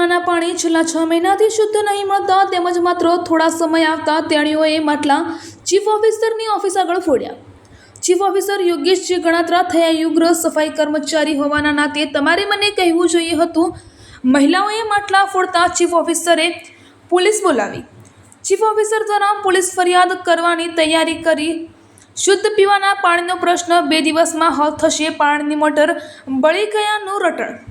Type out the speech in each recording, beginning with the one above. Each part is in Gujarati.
પાણી છેલ્લા છ મહિનાથી શુદ્ધ નહીં મળતા તેમજ માત્ર થોડા સમય આવતા તેણીઓએ માટલા ચીફ ઓફિસરની ઓફિસ આગળ ફોડ્યા. ચીફ ઓફિસર યોગેશજી ગણાત્રા થયા યુગ્ર સફાઈ કર્મચારી હોવાના નાતે તમારે મને કહેવું જોઈએ હતું, મહિલાઓએ માટલા ફોડતા ચીફ ઓફિસરે પોલીસ બોલાવી. ચીફ ઓફિસર દ્વારા પોલીસ ફરિયાદ કરવાની તૈયારી કરી. શુદ્ધ પીવાના પાણીનો પ્રશ્ન બે દિવસમાં હલ થશે, પાણીની મોટર બળી ગયાનું રટણ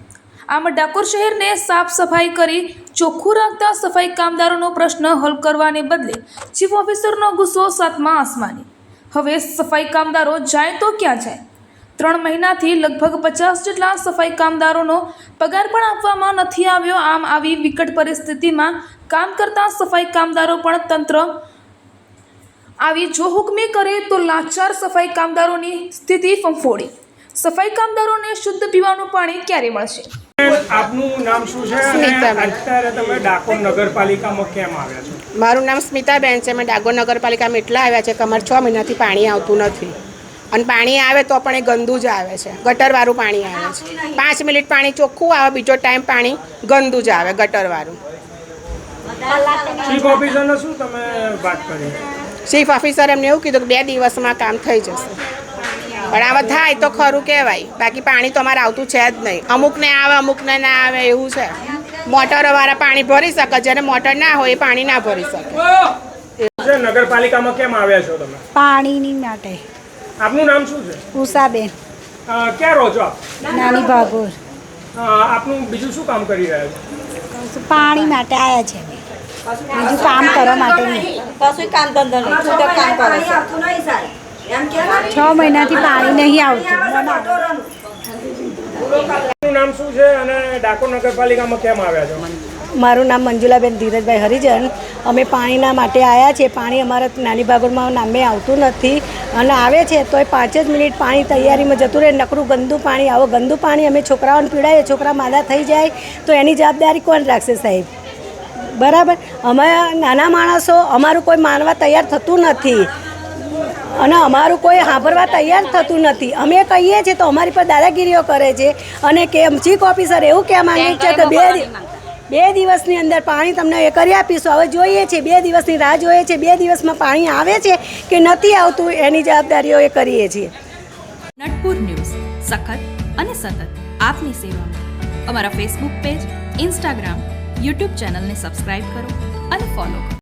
આમ ડાકોર શહેરને સાફ સફાઈ કરી ચોખ્ખું રાખતા સફાઈ કામદારોનો પ્રશ્ન હલ કરવાને બદલે ચીફ ઓફિસરનો ગુસ્સો સાતમા આસમાની. હવે સફાઈ કામદારો જાય તો ક્યાં જાય? ત્રણ મહિનાથી લગભગ પચાસ જેટલા સફાઈ કામદારોનો પગાર પણ આપવામાં નથી આવ્યો. આમ આવી વિકટ પરિસ્થિતિમાં કામ કરતા સફાઈ કામદારો પણ તંત્ર આવી જો હુકમી કરે તો લાચાર સફાઈ કામદારોની સ્થિતિ ફંફોડી. સફાઈ કામદારોને શુદ્ધ પીવાનું પાણી ક્યારે મળશે? આપનું નામ શું છે? અત્યારે તમે ડાકોર નગરપાલિકામાં કેમ આવ્યા છો? મારું નામ સ્મિતાબેન છે. અમે ડાકોર નગરપાલિકામાં એટલા આવ્યા છે કે અમારે છ મહિનાથી પાણી આવતું નથી. અને પાણી આવે તો પણ એ ગંદુ જ આવે છે. ગટરવાળું પાણી આવે છે. પાંચ મિનિટ પાણી ચોખ્ખું આવે બીજો ટાઈમ પાણી ગંદુ જ આવે ગટરવાળું. ચીફ ઓફિસરને શું તમે વાત કરી? ચીફ ઓફિસર એમને એવું કીધું કે બે દિવસમાં કામ થઈ જશે. પણ આવા થાય તો ખરું કહેવાય. બાકી પાણી તો અમારે આવતું છે જ નહીં. અમુકને આવે અમુકને ના આવે એવું છે. મોટરવાળા પાણી ભરી શકે જેને મોટર ના હોય એ પાણી ના ભરી શકે. નગરપાલિકામાં કેમ આવ્યા છો તમે? પાણીની માટે. આપનું નામ શું છે? ઉષાબેન. અ, ક્યાં રહો છો આપ? નાની ભાગોર. આપનું બીજું શું કામ કરી રહ્યા છો? પાણી માટે આવ્યા છે બીજું કામ કરવા માટે નહીં. કશું કામ ધંધો નહીં. કામ કરે છે મહિનાથી પાણી નહીં આવતું. નામ શું છે અને ડાકોર નગરપાલિકામાં કેમ આવ્યા છો? મારું નામ મંજુલાબેન ધીરજભાઈ હરિજન. અમે પાણીના માટે આવ્યા છીએ. પાણી અમારા નાની ભાગોળમાં નામે આવતું નથી. અને આવે છે તો એ પાંચ જ મિનિટ પાણી તૈયારીમાં જતું રહે. નકરું ગંદુ પાણી આવો ગંદુ પાણી અમે છોકરાઓને પીડાઈએ છોકરા માદા થઈ જાય તો એની જવાબદારી કોણ રાખશે સાહેબ? બરાબર? અમે નાના માણસો અમારું કોઈ માનવા તૈયાર થતું નથી. અને અમારું કોઈ સાંભળવા તૈયાર થતું નથી. અમે કહીએ છીએ તો અમારી પર દાદાગીરીઓ કરે છે અને કે ચીફ ઓફિસર એવું કહેવા માંગે છે કે બે બે દિવસની અંદર પાણી તમને એ કરી આપીશું. હવે જોઈએ છે બે દિવસની રાહ જોઈએ છે બે દિવસમાં પાણી આવે છે કે નથી આવતું એની જવાબદારીઓ એ કરીએ છીએ. નટપુર ન્યૂઝ. સખત અને સતત આપની સેવામાં. અમારા ફેસબુક પેજ ઇન્સ્ટાગ્રામ યુટ્યુબ ચેનલને સબસ્ક્રાઇબ કરો અને ફોલો કરો.